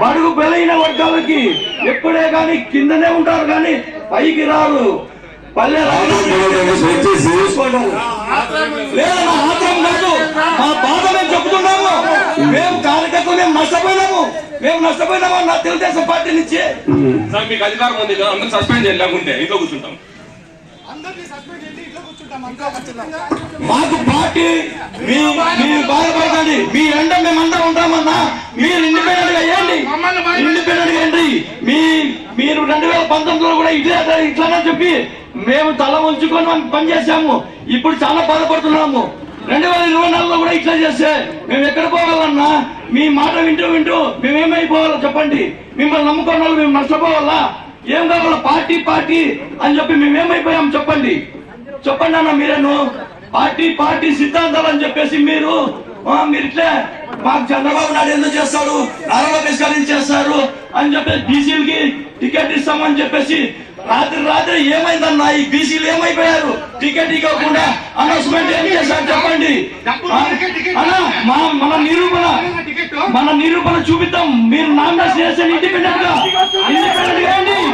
బడుగు బలైన వర్గాలకి ఎప్పుడే కానీ కిందనే ఉంటారు కానీ పైకి రారు. పల్లె లేదా ఆత్రం కాదు. మా బాధ మేము చెప్తున్నాము మేము కార్యకర్తలు మేము నష్టపోయినాము. మేము నష్టపోయినాము నా తెలుగుదేశం పార్టీ నుంచి. సార్ మీకు అధికారం ఉంది కదా అందరూ సస్పెండ్ చేయాలి లేకుంటే ఇంట్లో కూర్చుంటాం. మాకు పార్టీ మీ మీరు బాధపడకండి. మీ ఎండ మేమందరం ఉంటామన్నా మీరు ఇండిపెండెంట్గా ఏంటి ఇండిపెండెంట్గా ఏంటి మీ మీరు రెండు వేల పంతొమ్మిదిలో కూడా ఇట్లా ఇట్లానే చెప్పి మేము తల ఉంచుకొని మనం పనిచేసాము ఇప్పుడు చాలా బాధపడుతున్నాము. రెండు వేల ఇరవై నాలుగులో కూడా ఇట్లా చేస్తే మేము ఎక్కడ పోవాలన్నా? మీ మాట వింటూ వింటూ మేమేమైపోవాలో చెప్పండి. మిమ్మల్ని నమ్ముకున్న వాళ్ళు మేము నష్టపోవాలా? ఏం కావాలా పార్టీ పార్టీ అని చెప్పి మేమేమైపోయాం చెప్పండి. చెప్పండి అన్న మీరేను. పార్టీ పార్టీ సిద్ధాంతాలు అని చెప్పేసి మీరు మీరు ఇట్లే మాకు చంద్రబాబు నాయుడు ఎందుకు చేస్తాడు? నారా లోకేష్ గారు ఎందుకు చేస్తారు? అని చెప్పేసి బీసీలకి టికెట్ ఇస్తామని చెప్పేసి రాత్రి రాత్రి ఏమైందన్నా? ఈ బీసీలు ఏమైపోయారు? టికెట్ ఇవ్వకుండా అనౌన్స్మెంట్ ఏం చేశారు చెప్పండి? మన మన నిరూపణ మన నిరూపణ చూపిద్దాం. మీరు నామినేషన్ చేస్తే ఇండిపెండెంట్గా ఇండిపెండెంట్గా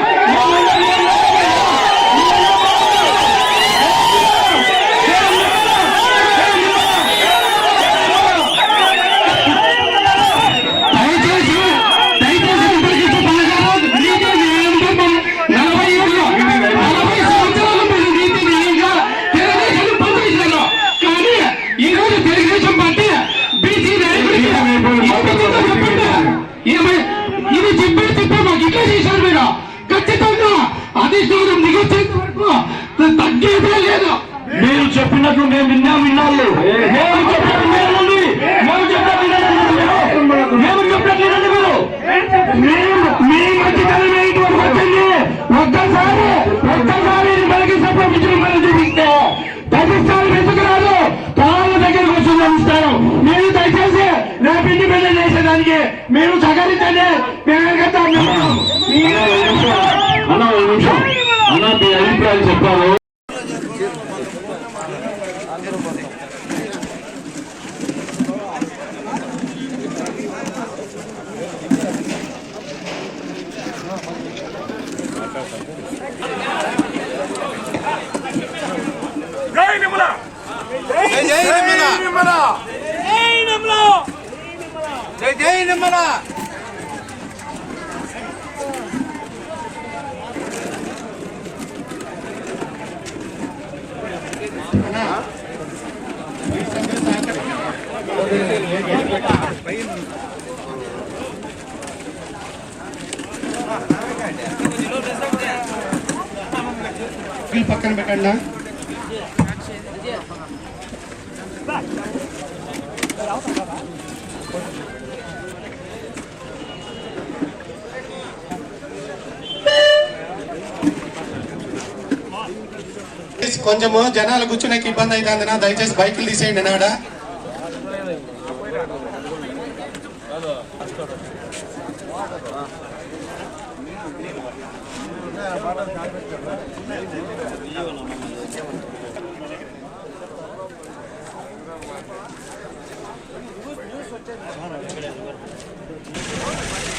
ఇది చెప్పే చెప్పే మాకు ఇట్లా చేశారు మీరు ఖచ్చితంగా అధిష్టానం దిగొచ్చేంత వరకు తగ్గేదే లేదు. మీరు చెప్పినట్లు మేము విన్నాం విన్నాళ్ళు మేము చెప్పినట్టు వినండి మేము చెప్పినట్టు మీరు. మేము చెప్పినట్టు వినండి మీరు చేసేదానికి మీరు సహకరించండి మేము వెనకత్తాం. మీరు- అన్న ఒక నిమిషం అన్న మీ అభిప్రాయం చెప్పారు జై నిమ్మల జై జై నిమ్మల పక్కన పెట్టండి. కొంచెము జనాలు కూర్చునేకి ఇబ్బంది అవుతుందినా దయచేసి బైకులు తీసేయండి నాడ ఈ